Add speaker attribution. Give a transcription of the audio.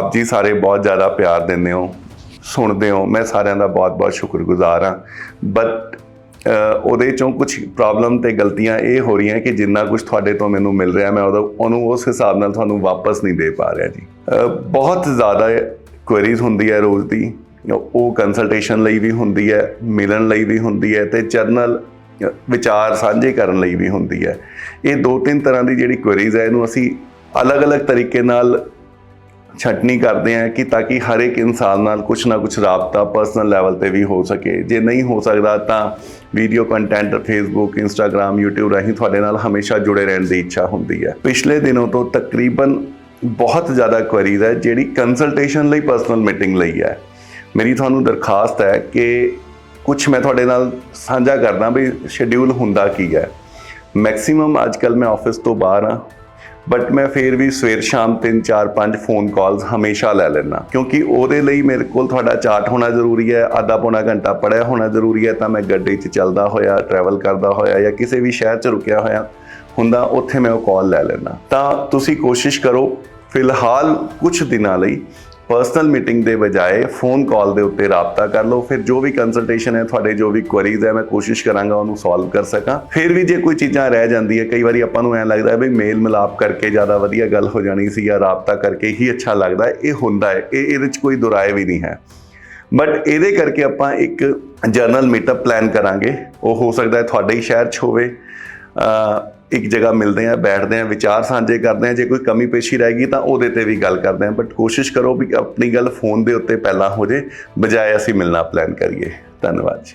Speaker 1: ਆਪ ਜੀ ਸਾਰੇ ਬਹੁਤ ਜ਼ਿਆਦਾ ਪਿਆਰ ਦਿੰਦੇ ਹੋ, ਸੁਣਦੇ ਹੋ, ਮੈਂ ਸਾਰਿਆਂ ਦਾ ਬਹੁਤ-ਬਹੁਤ ਸ਼ੁਕਰਗੁਜ਼ਾਰ ਹਾਂ। ਬਟ ਉਹਦੇ ਚੋਂ ਕੁਝ ਪ੍ਰੋਬਲਮ ਤੇ ਗਲਤੀਆਂ ਇਹ ਹੋ ਰਹੀਆਂ ਕਿ ਜਿੰਨਾ ਕੁਝ ਤੁਹਾਡੇ ਤੋਂ ਮੈਨੂੰ ਮਿਲ ਰਿਹਾ, ਮੈਂ ਉਹਦਾ ਉਹਨੂੰ ਉਸ ਹਿਸਾਬ ਨਾਲ ਤੁਹਾਨੂੰ ਵਾਪਸ ਨਹੀਂ ਦੇ ਪਾ ਰਿਹਾ ਜੀ। ਬਹੁਤ ਜ਼ਿਆਦਾ ਕੁਐਰੀਜ਼ ਹੁੰਦੀ ਹੈ ਰੋਜ਼ ਦੀ, ਉਹ ਕੰਸਲਟੇਸ਼ਨ ਲਈ ਵੀ ਹੁੰਦੀ ਹੈ, ਮਿਲਣ ਲਈ ਵੀ ਹੁੰਦੀ ਹੈ ਤੇ ਜਰਨਲ ਵਿਚਾਰ ਸਾਂਝੇ ਕਰਨ ਲਈ ਵੀ ਹੁੰਦੀ ਹੈ। ਇਹ ਦੋ ਤਿੰਨ ਤਰ੍ਹਾਂ ਦੀ ਜਿਹੜੀ ਕੁਐਰੀਜ਼ ਹੈ, ਇਹਨੂੰ ਅਸੀਂ ਅਲੱਗ-ਅਲੱਗ ਤਰੀਕੇ ਨਾਲ ਛਟਨੀ ਕਰਦੇ ਆ ਕਿ ਤਾਂ ਕਿ ਹਰ ਇੱਕ ਇਨਸਾਨ ਨਾਲ ਕੁਝ ਨਾ ਕੁਝ ਰਾਬਤਾ ਪਰਸਨਲ ਲੈਵਲ ਤੇ ਵੀ ਹੋ ਸਕੇ। ਜੇ ਨਹੀਂ ਹੋ ਸਕਦਾ ਤਾਂ video content Facebook Instagram YouTube ਰਾਹੀਂ ਤੁਹਾਡੇ ਨਾਲ ਹਮੇਸ਼ਾ ਜੁੜੇ ਰਹਿਣ ਦੀ ਇੱਛਾ ਹੁੰਦੀ ਹੈ। ਪਿਛਲੇ ਦਿਨੋਂ ਤੋਂ ਤਕਰੀਬਨ ਬਹੁਤ ਜ਼ਿਆਦਾ ਕੁਐਰੀਜ਼ ਹੈ ਜਿਹੜੀ ਕੰਸਲਟੇਸ਼ਨ ਲਈ ਪਰਸਨਲ ਮੀਟਿੰਗ ਲਈ ਹੈ। ਮੇਰੀ ਤੁਹਾਨੂੰ ਦਰਖਾਸਤ ਹੈ ਕਿ ਕੁਝ ਮੈਂ ਤੁਹਾਡੇ ਨਾਲ ਸਾਂਝਾ ਕਰਦਾ ਵੀ ਸ਼ਡਿਊਲ ਹੁੰਦਾ ਕੀ ਹੈ। ਮੈਕਸਿਮਮ ਅੱਜਕੱਲ ਮੈਂ ਆਫਿਸ ਤੋਂ ਬਾਹਰ ਹਾਂ। ਬਟ ਮੈਂ ਫੇਰ ਵੀ ਸਵੇਰ ਸ਼ਾਮ 3 4 5 ਫੋਨ ਕਾਲਸ ਹਮੇਸ਼ਾ ਲੈ ਲੈਣਾ ਕਿਉਂਕਿ ਉਹਦੇ ਲਈ ਮੇਰੇ ਕੋਲ ਤੁਹਾਡਾ ਚਾਰਟ ਹੋਣਾ ਜ਼ਰੂਰੀ ਹੈ ਆਧਾ ਪੌਣਾ ਘੰਟਾ ਪੜਿਆ ਹੋਣਾ ਜ਼ਰੂਰੀ ਹੈ ਤਾਂ ਮੈਂ ਗੱਡੀ 'ਚ ਚੱਲਦਾ ਹੋਇਆ ਟਰੈਵਲ ਕਰਦਾ ਹੋਇਆ ਜਾਂ ਕਿਸੇ ਵੀ ਸ਼ਹਿਰ 'ਚ ਰੁਕਿਆ ਹੋਇਆ ਹੁੰਦਾ, ਉੱਥੇ ਮੈਂ ਉਹ ਕਾਲ ਲੈ ਲੈਣਾ ਤਾਂ ਤੁਸੀਂ ਕੋਸ਼ਿਸ਼ ਕਰੋ, ਫਿਲਹਾਲ ਕੁਝ ਦਿਨਾਂ ਲਈ ਪਰਸਨਲ ਮੀਟਿੰਗ ਦੇ ਬਜਾਏ ਫੋਨ ਕਾਲ ਦੇ ਉੱਤੇ ਰਾਬਤਾ ਕਰ ਲਓ। ਫਿਰ ਜੋ ਵੀ ਕੰਸਲਟੇਸ਼ਨ ਹੈ, ਤੁਹਾਡੇ ਜੋ ਵੀ ਕੁਐਰੀਜ਼ ਹੈ, ਮੈਂ ਕੋਸ਼ਿਸ਼ ਕਰਾਂਗਾ ਉਹਨੂੰ ਸੋਲਵ ਕਰ ਸਕਾਂ। ਫਿਰ ਵੀ ਜੇ ਕੋਈ ਚੀਜ਼ਾਂ ਰਹਿ ਜਾਂਦੀ ਹੈ, ਕਈ ਵਾਰੀ ਆਪਾਂ ਨੂੰ ਐਂ ਲੱਗਦਾ ਹੈ ਵੀ ਮੇਲ ਮਿਲਾਪ ਕਰਕੇ ਜ਼ਿਆਦਾ ਵਧੀਆ ਗੱਲ ਹੋ ਜਾਣੀ ਸੀ ਜਾਂ ਰਾਬਤਾ ਕਰਕੇ ਹੀ ਅੱਛਾ ਲੱਗਦਾ ਹੈ। ਇਹ ਹੁੰਦਾ ਹੈ। ਇਹ ਇਹਦੇ 'ਚ ਕੋਈ ਦੁਰਾਏ ਵੀ ਨਹੀਂ ਹੈ। ਬਟ ਇਹਦੇ ਕਰਕੇ ਆਪਾਂ ਇੱਕ ਜਰਨਲ ਮੀਟਅਪ ਪਲਾਨ ਕਰਾਂਗੇ। ਉਹ ਹੋ ਸਕਦਾ ਹੈ ਤੁਹਾਡੇ ਹੀ ਸ਼ਹਿਰ 'ਚ ਹੋਵੇ ਇੱਕ ਜਗ੍ਹਾ ਮਿਲਦੇ ਆ, ਬੈਠਦੇ ਆ, ਵਿਚਾਰ ਸਾਂਝੇ ਕਰਦੇ ਆ, ਜੇ ਕੋਈ ਕਮੀ ਪੇਸ਼ੀ ਰਹਿ ਗਈ ਤਾਂ ਉਹਦੇ ਤੇ ਵੀ ਗੱਲ ਕਰਦੇ ਆ। ਬਟ ਕੋਸ਼ਿਸ਼ ਕਰੋ ਵੀ ਆਪਣੀ ਗੱਲ ਫੋਨ ਦੇ ਉੱਤੇ ਪਹਿਲਾਂ ਹੋ ਜੇ, ਬਜਾਏ ਅਸੀਂ ਮਿਲਣਾ ਪਲਾਨ ਕਰੀਏ। ਧੰਨਵਾਦ ਜੀ।